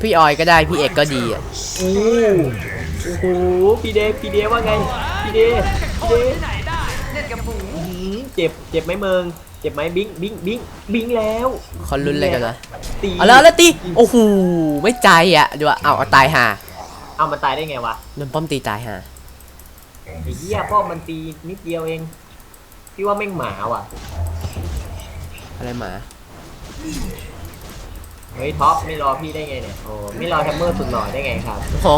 พี่ออยก็ได้พี่เอกก็ดีอะโอ้โหพี่เดพี่เดว่าไงพี่เดพี่เดที่ไหนได้เล่นกับหมูอื้อหือเจ็บเจ็บไหมเมืองเจ็บไหมบิงบิงบิงบิงแล้วคนลุ้นอะไรกันวะตีเอาแล้วแล้วตีโอ้โหไม่ใจอะดูว่าเอาเอาตายห่าเอามันตายได้ไงวะโดนป้อมตีตายห่าไอ้เหี้ยพ่อมันตีนิดเดียวเองพี่ว่าแม่งหมาว่ะ อะไรหมา เฮ้ยท็อปไม่รอพี่ได้ไงเนี่ยโอ้ไม่รอแฮมเมอร์สุดหล่อได้ไงครับโอ้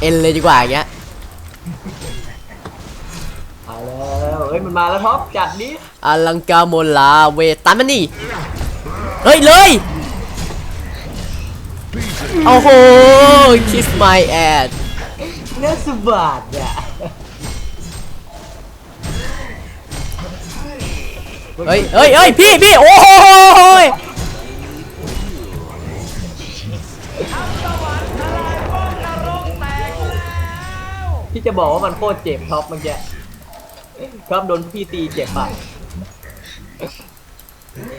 เอ็นเลยดีกว่าอย่างเงี้ยมาแล้วเฮ้ยมันมาแล้วท็อปจัดดิอลังกาโมลาเวตันมันนี่เฮ้ยเลยโอ้โห kiss my ass เนื้อสุบาทอะเฮ้ยเฮ้ยเฮ้ยพี่พี่โอ้โหย พี่จะบอกว่ามันโคตรเจ็บท็อปเมื่อกี้ท็อปโดนพี่ตีเจ็บป่ะ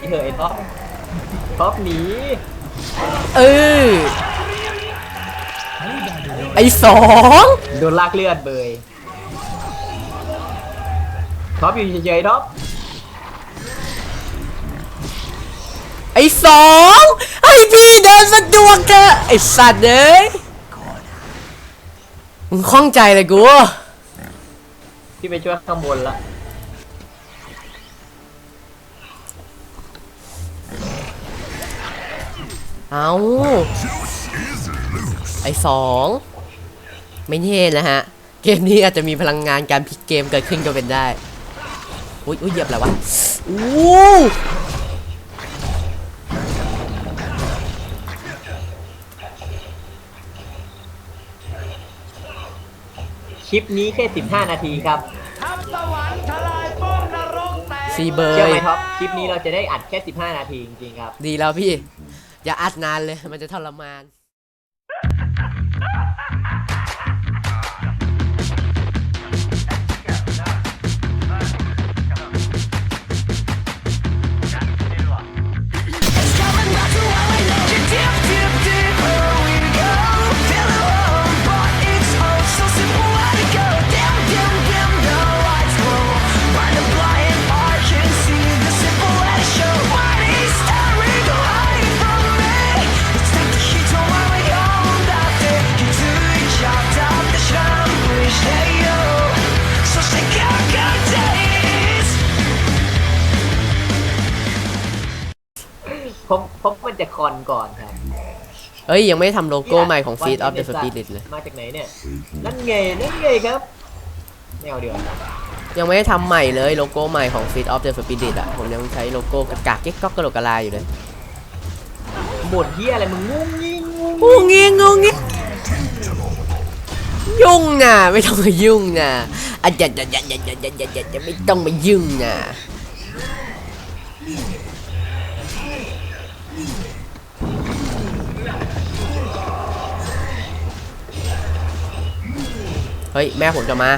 นี่เถอะไอ้ท็อปท็อปหนีเออไอสองโดนลากเลือดเบยท็อปอยู่เฉยๆท็อปไอสองไอพี่เดินสะดวกเถอะไอสัตว์เอ้ย มึงคล่องใจเลยกู พี่ไปช่วยข้างบนละเอาไอสองไม่แน่นะฮะ เกมนี้อาจจะมีพลังงานการพลิกเกมเกิดขึ้นก็เป็นได้ อุ้ยอุ้ยเหยียบอะไรวะอู้ คลิปนี้แค่ 15 นาทีครับทัพสวรรค์ทลายป้อมนรกแตกซีเบอเชื่อร์ไหมท็อปคลิปนี้เราจะได้อัดแค่ 15 นาทีจริงๆครับ ดีแล้วพี่ อย่าอัดนานเลยมันจะทรมาน เพราะเพราะมันจะคอนก่อนครับเอ้ย ยังไม่ได้ทำโลโก้ใหม่ของ Feed of the วันนี้ Spirit เลย มาจากไหนเนี่ย นั่นไงนั่นไงครับแนวเดียวยังไม่ได้ทำใหม่เลยโลโก้ใหม่ของ Feed of the Spirit อะ ผมยังใช้โลโก้กากาเก๊กก๊อกกระโหลกกระลาอยู่เลยบ่นเฮียอะไรมึงงุ้งงิ้งงุ้งงิ้งงูงี้งูงี้ยุ่งน่ะ ไม่ต้องมายุ่งน่ะอะอย่าอย่าอย่าอย่าอย่าอย่าอย่าอย่าอย่าไม่ต้องมายุ่งน่ะ เฮ้ย แม่ผมจะมา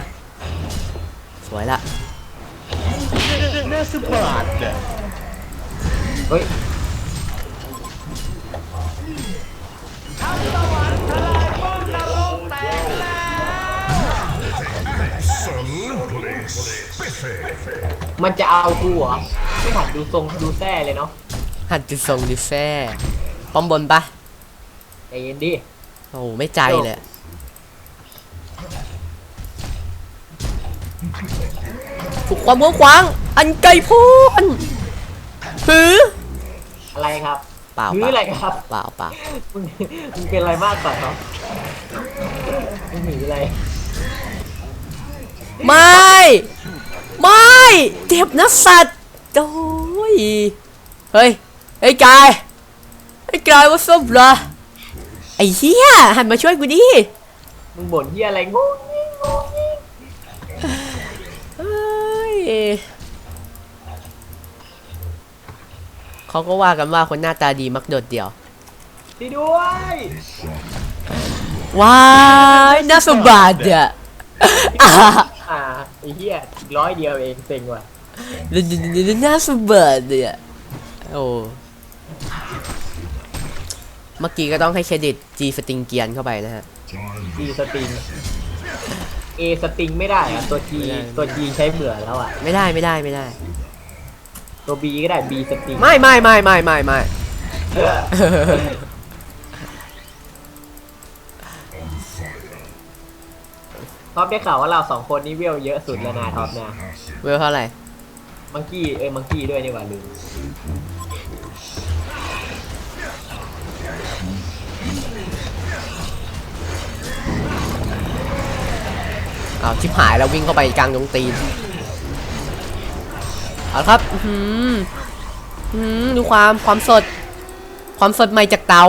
สวยละเฮ้ยทัพสวรรค์ทลายป้อมนรกแตกแล้วมันจะเอากูเหรอ ไม่หัดดูทรงดูแท้เลยเนาะ หัดจุดทรงดิแซ่ป้อมบนปะใจเย็นดิ โอ้โหไม่ใจเลย ถูกความกว้าง อันไกลโพ้นหืออะไรครับเปล่าหรือเปล่าอะไรครับเปล่าเปล่ามึงมึงเป็นอะไรมากกว่าเนาะมึงหนีอะไรไม่ ไม่ เจ็บนะสัตว์โอ้ยเฮ้ยไอ้กายไอ้กายว่าส้มเหรอไอ้เหี้ยหันมาช่วยกูดิมึงบ่นเฮียอะไรงุ้งงิ้งงุ้งงิ้งเฮ้ย เขาก็ว่ากันว่าคนหน้าตาดีมักโดดเดี่ยวช่วยด้วยว้ายน่าสมบัติอะอ่าอ่าไอ้เฮียอีกร้อยเดียวเองเซ็งว่ะน่าสมบัติอะโอ้เมื่อกี้ก็ต้องให้เครดิต G สติงเกียนเข้าไปนะฮะ G สติง A สติงไม่ได้อะตัว G ไม่ได้ตัว G ใช้เบื่อแล้วอะ ไม่ได้ไม่ได้ไม่ได้ ตัว B ก็ได้ B สติงไม่ไม่ไม่ไม่ไม่ไม่ท็อปได้ข่าวว่าเราสองคนนี้เวลเยอะสุดแล้วนะท็อปนะ เวลเท่าไหร่ มังกี้เอ้ยมังกี้ด้วยนี่หว่าลืม อ้าวชิบหายแล้ววิ่งเข้าไปกลางดงตีนเอาละครับอื้อหืออื้อหือดูความความสด ความสดใหม่จากเตา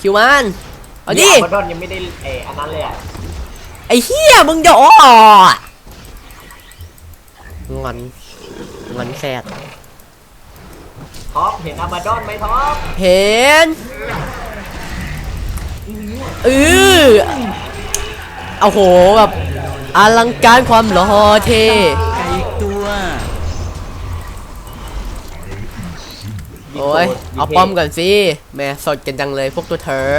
คิวมันเอาดิบอดอนยังไม่ได้เอออันนั้นเลยอะไอ้เฮียมึงจะอ้ออะงอนงอนแซดท็อปเห็นอาบาดอนไหมท็อปเห็นเออ โอ้โหแบบอลังการความหล่อเท่ไก่ตัวโอ้ยเอาป้อมก่อนสิแหม่สดกันจังเลยพวกตัวเธอ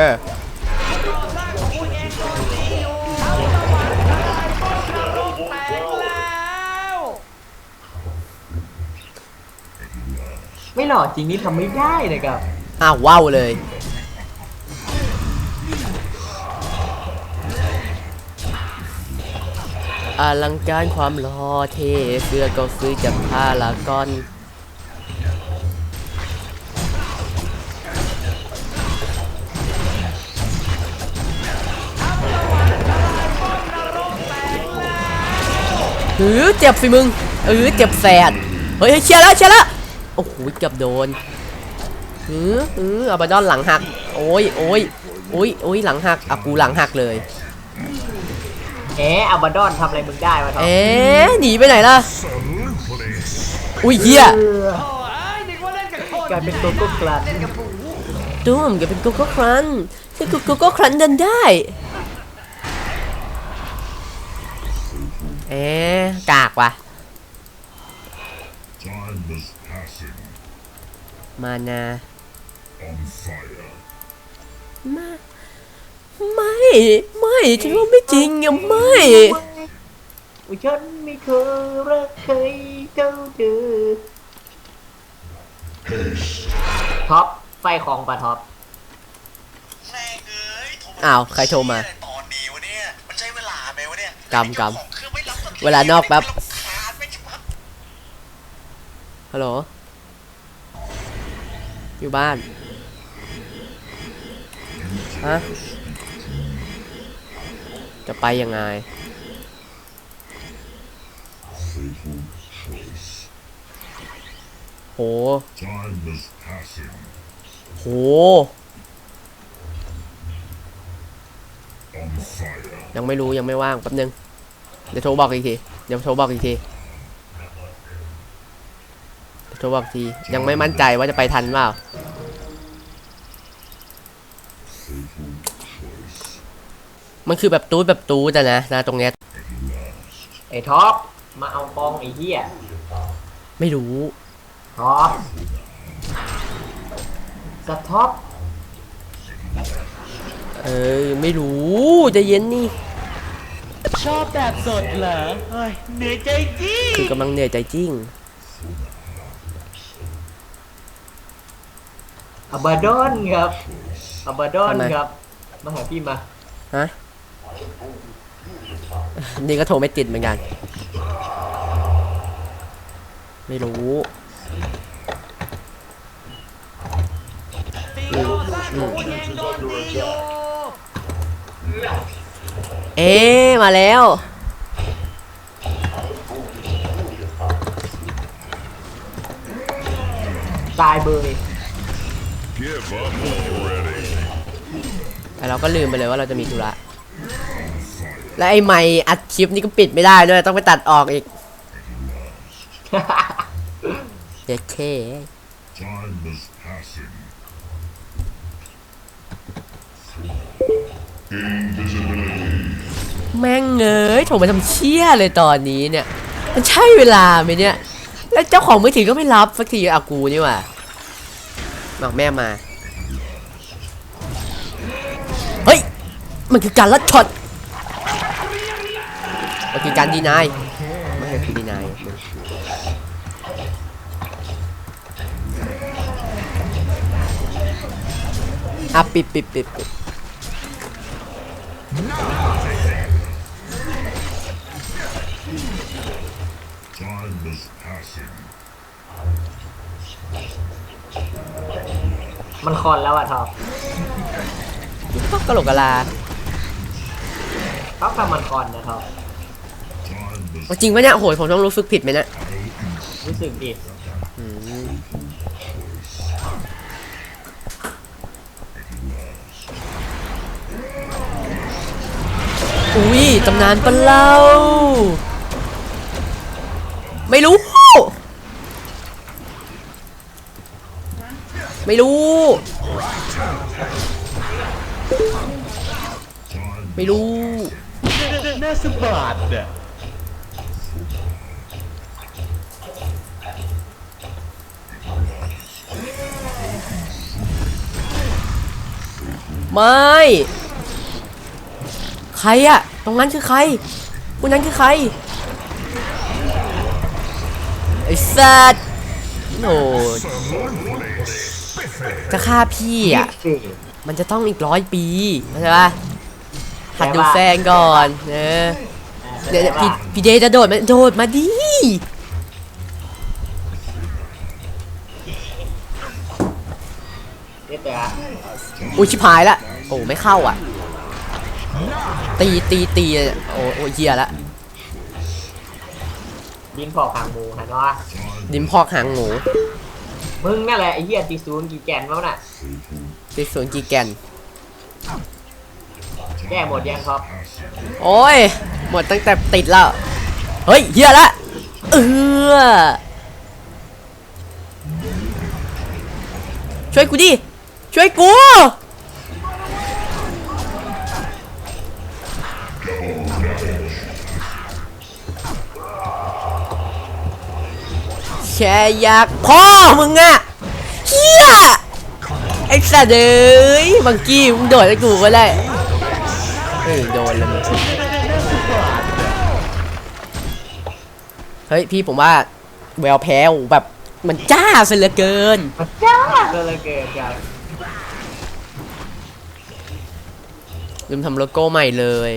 ไม่หล่อจริงนี่ทำไม่ได้นะครับอ้าวว้าวเลย อลังการความหล่อเท่เสื้อก็ซื้อจากพารากอนหือเจ็บสิมึงเออเจ็บแสดเฮ้ยเชียร์แล้วเชียร์แล้วโอ้โหเกือบโดนหือหืออาบาดอนหลังหัก โอ้ยโอ้ยโอ้ยโอ้ยหลังหักอะกูหลังหักเลย แอะอาบาดอนทำอะไรมึงได้วะท็อปเอ๊ะหนีไปไหนล่ะ อุ้ยเฮียเออโอ้ยนึกว่าเล่นกับคนกลายเป็นตัวกุ๊กกลัดเล่นกับหมูตุ้มแกเป็นโกโก้ครันแกกูโกโก้ครันเดินได้ เอ๊ะกากว่ะ Time is passing มานา on fire. มา ไม่ ไม่ฉันว่าไม่จริงอะไม่อุ๊ยฉันไม่เคยรักใครเท่าเธอท็อปไฟของปะท็อป แม่งเอ้ยโทรอ้าวใครโทรมาตอนนี้วะเนี่ยมันใช้เวลาไหมวะเนี่ยกำกำไอ้เจ้าของเครื่องไม่รับสักทีเวลานอกแป๊บไม่รำคาญไม่ใช่ปะฮัลโหล อยู่บ้าน ฮะ จะไปยังไง โห โห ยังไม่รู้ยังไม่ว่างแป๊บนึง เดี๋ยวโทรบอกอีกที เดี๋ยวโทรบอกอีกที เดี๋ยวโทรบอกที ยังไม่มั่นใจว่าจะไปทันเปล่า มันคือแบบตูดแบบตูดอะนะนะตรงเนี้ยไอ้ท็อปมาเอากองไอ้เหี้ยไม่รู้ท็อปสท็อปเออไม่รู้ใจะเย็นนี่ชอบแบบสดเหรอเฮ้ยเหนื่อยใจจริงคือกำลังเหนื่อยใจจริงอาบาดอนครับอาบาดอนทำไมครับมาหาพี่มาฮะ นี่ก็โทรไม่ติดเหมือนกัน ไม่รู้เอ๊มาแล้ว ตายเบยแต่เราก็ลืมไปเลยว่าเราจะมีธุระ แล้วไอ้ไม่อัดคลิปนี่ก็ปิดไม่ได้ด้วยต้องไปตัดออกอีกเด็กเท่แม่งเงยโถมาทำเชี่ยเลยตอนนี้เนี่ย มันใช่เวลาไหมเนี่ย แล้วเจ้าของมือถือก็ไม่รับสักทีอากูนี่ว่ะบอกแม่มา เฮ้ย มันคือการลัดช็อต มันคือการดีนายไม่ใช่คือดีนายอะปิดปิดปิดปิด Time is passing. มันคอนแล้วอะท็อปก็กะโหลกกะลาท็อปทำมันคอนนะท็อป จริงปะเนี่ยโหยผมต้องรู้สึกผิดไหมเนะรู้สึกผิดอุ้ยตำนานปลาเล่า ไม่รู้ ไม่รู้ ไม่รู้น่าสบาดอะ ไม่ ใครอะตรงนั้นคือใครคนนั้นคือใคร ไอ้สัตว์โอ้จะฆ่าพี่อะสี่มันจะต้องอีกร้อยปีเข้าใจปะหัดดูแฟนก่อนเออเดี๋ยวเดี๋ยวพี่พี่เดย์จะโดดมาโดดมาดิ เด็ดเลยอะอุ้ยชิบหายละ โอ้ไม่เข้าอะ ตีตีตีโอ้โอ้เหี้ยละยินพอกหางหมูหันว่าดิมพอกหางหมูมึงนั่นแหละไอ้เหี้ยตีศูนย์กี่แกนวะน่ะติดศูนย์กีแกน แก้หมดยังครับ โอ้ย หมดตั้งแต่ติดแล้ว เฮ้ยเหี้ยละ เออช่วยกูดิ ช่วยกูแค่อยากพ่อมึงอะเฮียไอ้สัตว์เอ้ยบางกี้มึงโดดให้กูก็ได้เฮ้ยโดนเลยมึงเฮ้ยพี่ผมว่าแววแพ้วแบบมันจ้าซะเหลือเกิน จ้าเลยเกินกั ลืมทำโลโก้ใหม่เลย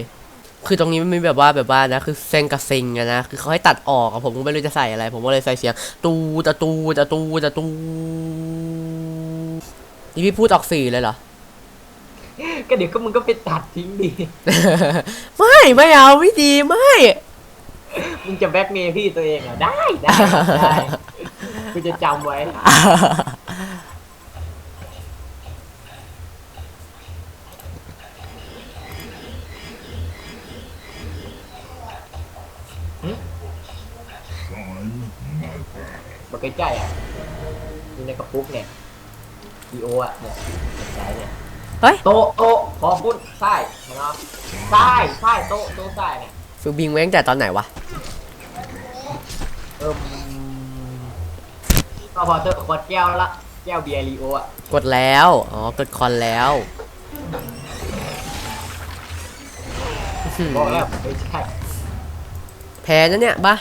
คือตรงนี้มันมีแบบว่าแบบว่านะคือเซงกับเซงอะนะคือเขาให้ตัดออกอะผมก็ไม่รู้จะใส่อะไร ผมก็เลยใส่เสียงตูตะตูตะตูตะตูนี่พี่พูดออกสื่อเลยเหรอก็เดี๋ยวก็มึงก็ไปตัดทิ้งดิไม่ไม่เอาไม่ดีไม่มึงจะแบ็กเมย์พี่ตัวเองเหรอได้ได้ได้กูจะจำไว้ time, my path. บอก ใกล้ๆอะอยู่ในกระปุกเนี่ยดีโออะเนี่ยใช้เนี่ยเฮ้ยโต๊ะโต๊ะขอพูดใช่เนาะใช่ใช่โต๊ะโต๊ะใช่เนี่ยฟิลบิงเว้งแต่ตอนไหนวะ เออก็พอเถอะขวดแก้วละแก้วเบียร์ลีโออะกดแล้ว อ๋อ กดคอนแล้วบอกแล้วไม่ใช่ แพ้นะเนี่ยปะ